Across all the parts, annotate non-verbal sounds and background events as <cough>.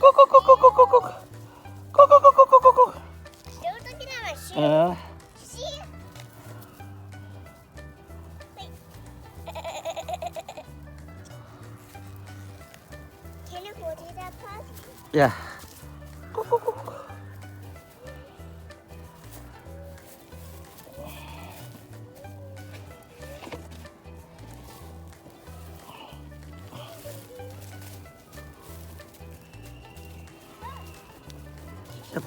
กุ๊กกุ๊กกุ๊กกุ๊กกุ๊กกุ๊กกุ๊กกุ๊กกุ๊กกุ๊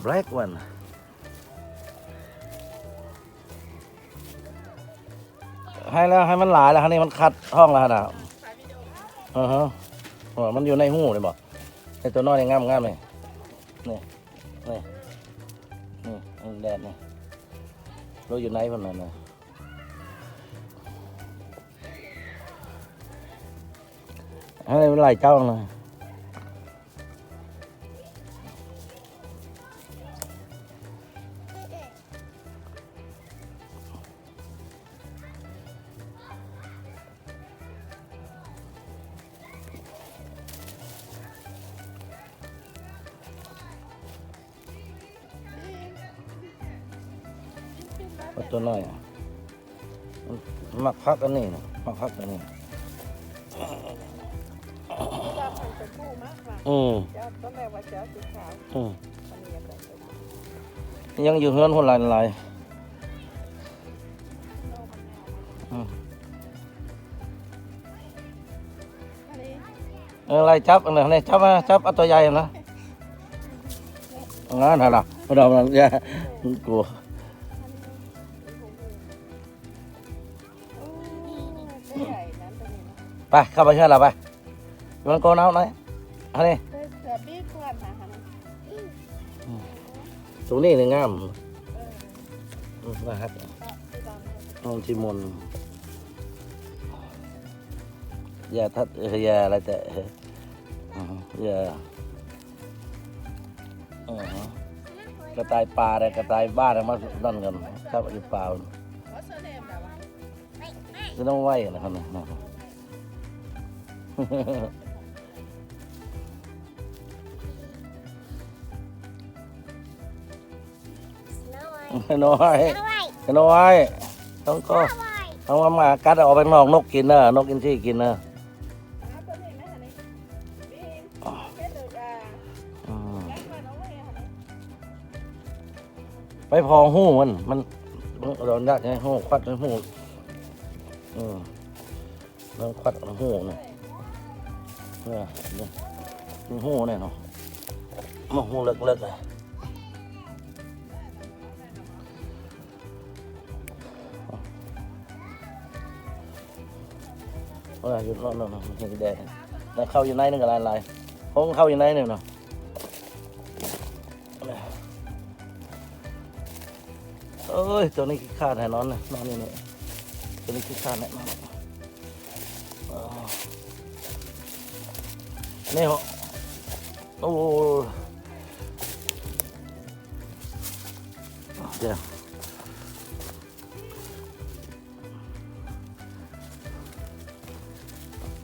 black one. Hay là hay mình lại là hay này mình khát hoang là nào. Ờ hả. Ờ mình vô này hú này bỏ. Này tôi nói này ngam ngam này. Này. Này. Này, đẹp này. Nó vô này phần này này. ให้ไล่เจ้าเลย ตัวน้อยมักพักอันนี้มักพักอันนี้อือยังอยู่เฮือนคนหลายหลายอะไรจับอะไรจับจับอัตัวใหญ่นะงั้นเหรอเราเราเนี่ยกลัว เข้าไปเชื่อเราไปมันโกนเอาหน่อยอันนี้เธอเสือบี้กวนนะฮะนะตรงนี้นี่งามเอออืมนะครับก็ที่ดำน้องชิมนอย่าทัดเอ่ออย่าอะไรแต่เอ่ออืมอย่าอืมกระต่ายป่าอะไรกระต่ายบ้านอะไรมานั่นกันชอบอยู่ป่าเพราะเสื้อเนมแบบว่าคือต้องไหวนะครับเน้อยน้อยต้องก็ต้องมามากัดออกไปนอกนกกินนอะนกกินที่กินนอะไปพองหู้มัน มันโดนได้ไงหูควัดหูอืน้องควัดหูเนี่ย เนี่ยเนี่ยมีหูเนี่ยเนาะมาหูเล็กๆเลยเอาล่ะหยุดรอดแล้วเนาะเห็นแดดแล้วเข้าอยู่ในนึงกับลายลายๆผมเข้าอยู่ในนึงเนาะเอ้ยตัวนี้ขี้ขาดแน่นอนนะนอนนี่นี่ตัวนี้ขี้ขาดแน่นอน นี่เหรอโอ้โหเดี๋ยว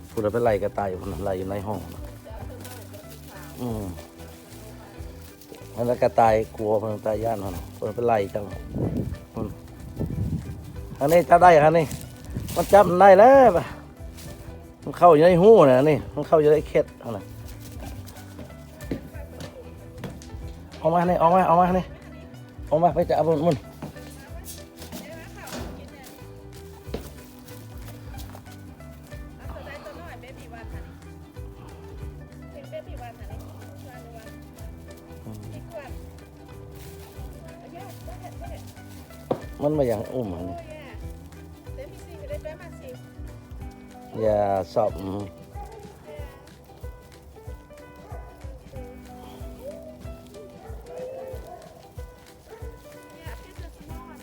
พูดแล้วไปไล่กระต่ายคนไล่อยู่ในห้อง อืมแล้วกระต่ายกลัวคนกระต่ายย่านมันคนไปไล่จังอันนี้จับได้ครับนี่มันจับได้แล้ว มันเข้าอยู่ในหูนะนี่ มันเข้าอยู่ในเคสนะออกมาเนี่ยออกมาออกมาเนี่ยออกมาไปจับมันมันมันมาอย่างอุ้มอะเนี่ย Dạ, và sộm ừ.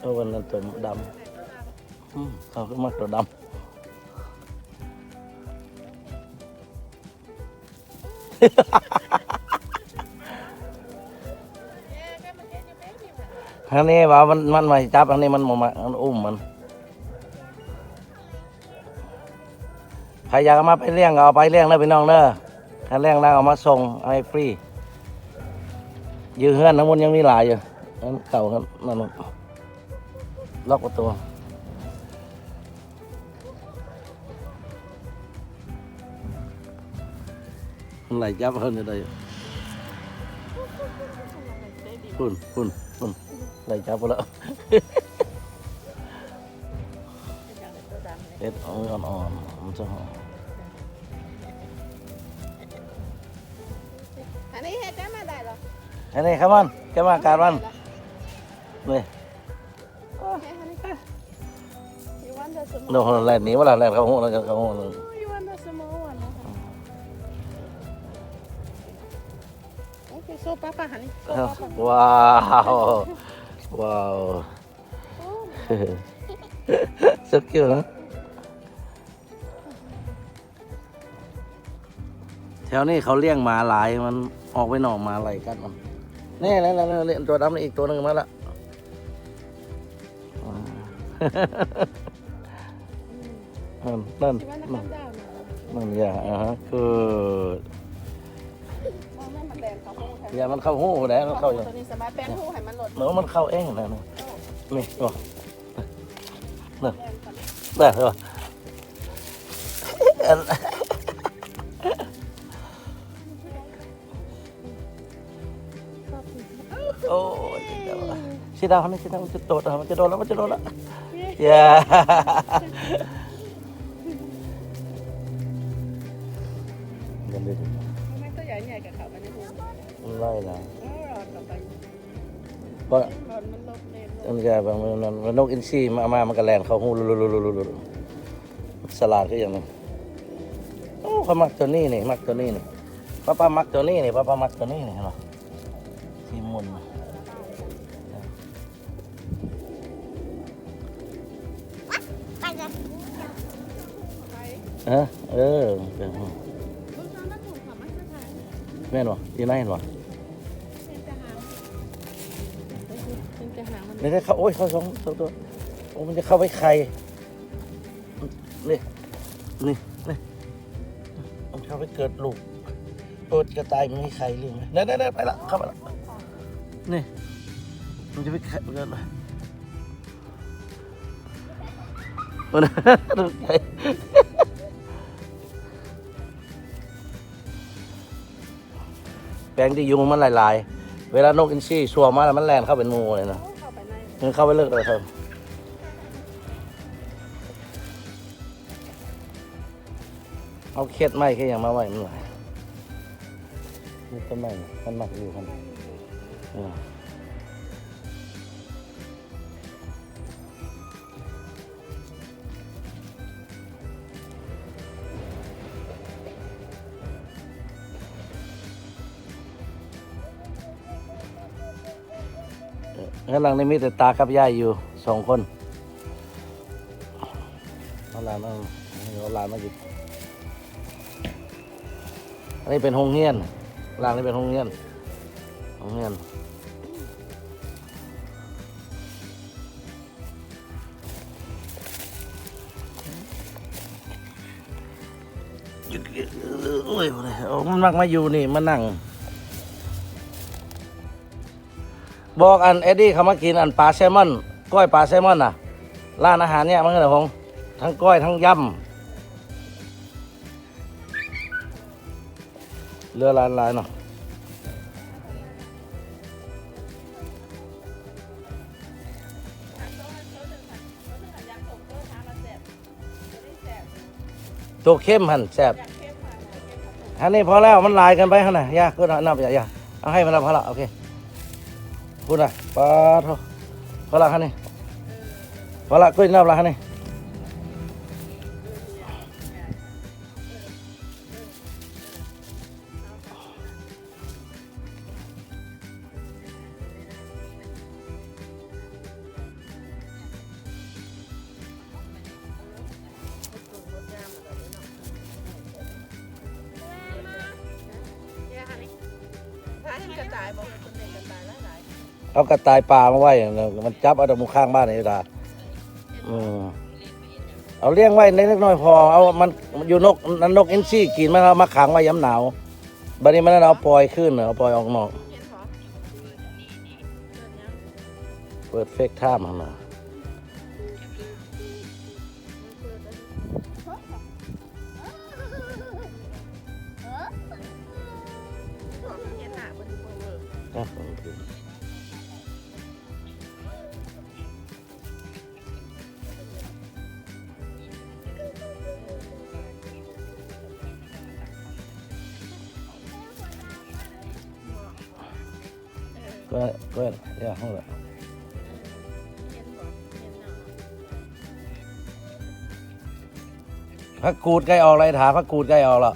tôi vẫn là tôi đậm sau cái mặt đồ đậm thằng <laughs> này bảo mình mình mày chắp thằng này mình mà ใครอยากเอามาไปเลี้ยงก็เอาไปเลี้ยงเด้พี่น้องเด้อถ้าเลี้ยงแล้เอามาส่งให้ฟรียืเฮือนทั้งหมดยังมีหลายอยู่นั่นเก่าครับนั่นล็อกประตูมันไหลจับเพิ่นจะได้พุ่นพุ่นพุ่นไหลจับไปแล้วเอ็ดเอาอ่อนมันจะหอม อันนี้ครับมันแกมาการมันนี่ You want the small โน่นแลนนี้ว่าล่ะแลนเขาหูแล้วเขาหูเลย You want the small one นะคะ Okay so papa honey so papa ว้าวว้าวสุดคิวนะแถวนี้เขาเลี้ยงหมาหลายมันออกไปหนอกหมาไหลกัดมัน นี่แล้วแล้วเลี้ยงตัวดำนี่อีกตัวหนึ่งมาละนั่นนั่น You wanna นั่น come down now นั่นอย่าอ่าฮะคือมองแม่มันแดงเขาคงแทนอย่ามันเข้าหูแหล้วมันเข้าอย่างตัวนี้สามารถแป้งหูให้มันหลดเนื้อมันเข้าเองนะนี่นี่โอ้แดงก่อนได้เหรอโอ้ ดาวนี่ชิดาวมันจะโดดมันจะโดดแล้วมันจะโดดแล้วอย่าเงินดิไม่ตัวใหญ่ใหญ่กับเขาไปในหูไล่ละอ๋อรอดต่อไปเพราะรอดมันลบเลยลมับนจะบางมันมันนกอินทรีมามามันก็แลนเข้าหูลุลุลุลุลุลุสลัดก็อย่างนึงโอ้เขามักตัวนี้นี่มักตัวนี้นี่ป้าป้ามักตัวนี้นี่ป้าป้ามักตัวนี้นี่เห็นไหมที่มุนไป ออเออเป็นลูกน้อแม่นวะที่ไหนเห็นวะเป็นจะหางเป็นจะหางมันนี่ได้เข้าโอ้ยเข้าสองสองตัวโอ้มันจะเข้าไปไข่นี่นี่นี่มันเข้าไปเกิดลูกโอดกระต่ายมันมีไข่เรื่องไหมนั่นนั่นไปละเข้าไปละนี่มันจะไปไข่เกิดอะไรมัน ลงที่ยุงมันหลายๆ เวลานกอินทรีชัวมาแล้วมันแลนเข้าเป็นงูเลยนะเข้าไปในมันเข้าไปเลิกเลยครับเอาเคสไม้แค่ยังมาไว้มันหลายนี่ต้นไม้มันหมักอยู่ครับ เออข้างหลังนี่มีแต่ตากับยายอยู่สองคนเอาหลานเอาเอาหลานมาอยู่อันนี้เป็นห้องเฮียนหลังนี่เป็นห้องเฮียนห้องเฮียนโอ้ยโอ้มันมักมาอยู่นี่มานั่ง บอกอันเอ็ดดี้เขามากินอันปลาแซลมอนก้อยปลาแซลมอนน่ะ ร้านอาหารเนี่ยมันก็เลยพงทั้งก้อยทั้งยำเรือลานลายเนาะทางโต๊ะโต๊ะหนึ่งค่ะโต๊ะหนึ่งค่ะยางผมโต๊ะทางละแสบตัวนี้แสบตัวเข้มหันแซ่บอยากเข้มมาเข้มกับผมอันนี้พอแล้วมันลายกันไปขนาดยากก็นับอย่าอย่าเอาให้มันละพอละโอเค พูดนะปลาโทพอละฮะนี่พอละกุ้ยนับละฮะนี่ เอากระต่ายปลามาไว้มันจับเอาดอกมุข้างบ้านนี่ดาอืมเอาเลี้ยงไว้เล็กๆน้อยๆพอ เอามันอยู่นกนันนกอินทรีกินมันเอามาขังไว้ย้ำหนาวบัดนี้มันเอาปล่อยขึ้นเอาปล่อยออกนอกเห็นเหรอเกิดยังเปิดเฟกท่ามมา ก็ก็อย่าห้องละพักกูดใกล้ออกไรถาพักกูดใกล้ออกแล้ว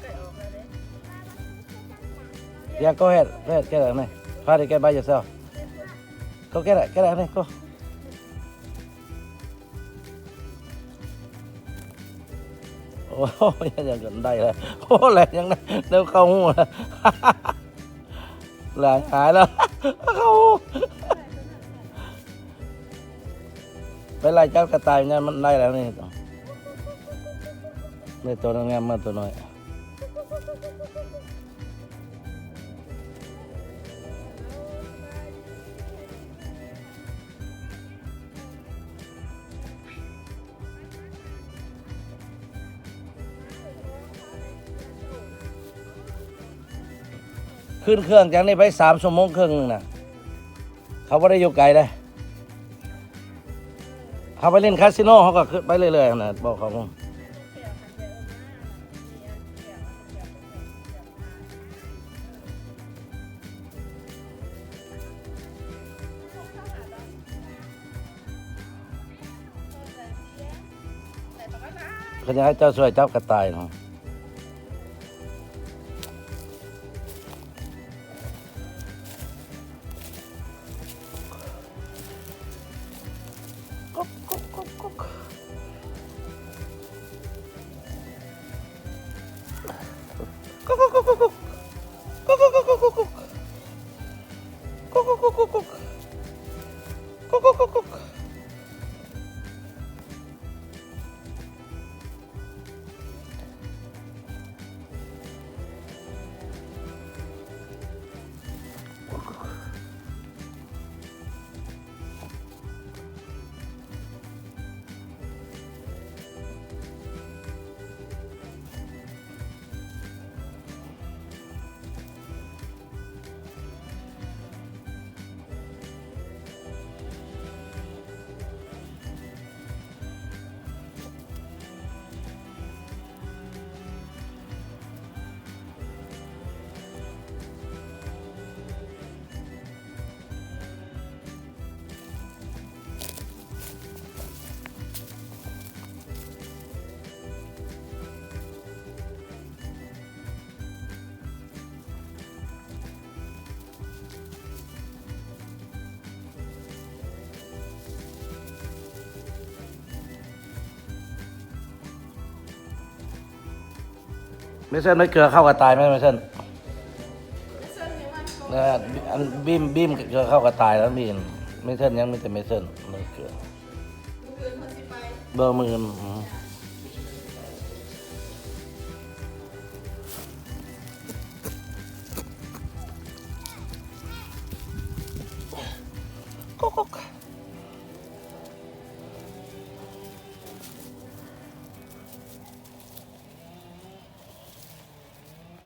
ได้อเด้อย่าก็เฮ็ดเฮ็ดแค่ไหนพาด้แก้ใบจะเซลก็แก้ได้แก้ได้นี่ก็โอ้ยยังกันได้แล้วโอ้แหลยังได้เดี๋ยวเข้าหูล้วแหลหายแล้ว เขาไปไล่จับกระต่ายเนี่ยมันได้แล้วนี่นี่ตัวนั้นงามมาตัวน้อย ขึ้นเครื่องจากนี้ไปสามชั่วโมงครึ่งนึงนะเขาไม่ได้อยู่ไกลเลยเขาไปเล่นคาสิโนเขาก็ขึ้นไปเรื่อยๆนะบอกเขาแต่ตอนนั้เขาจะให้เจ้าช่วยเจับกระต่ายเนาะ 고고고고고. ไม่เส้นไม่เกลือเข้ากระต่ายไหมไม่เส้นเส้นนี้วันก่อนเอออันบีมบีมเกลือเข้ากระต่ายแล้วมีนไม่เส้นยังไม่แต่ไม่เส้นไม่เกลือคืนคนสิไปเบอร์หมื่นอื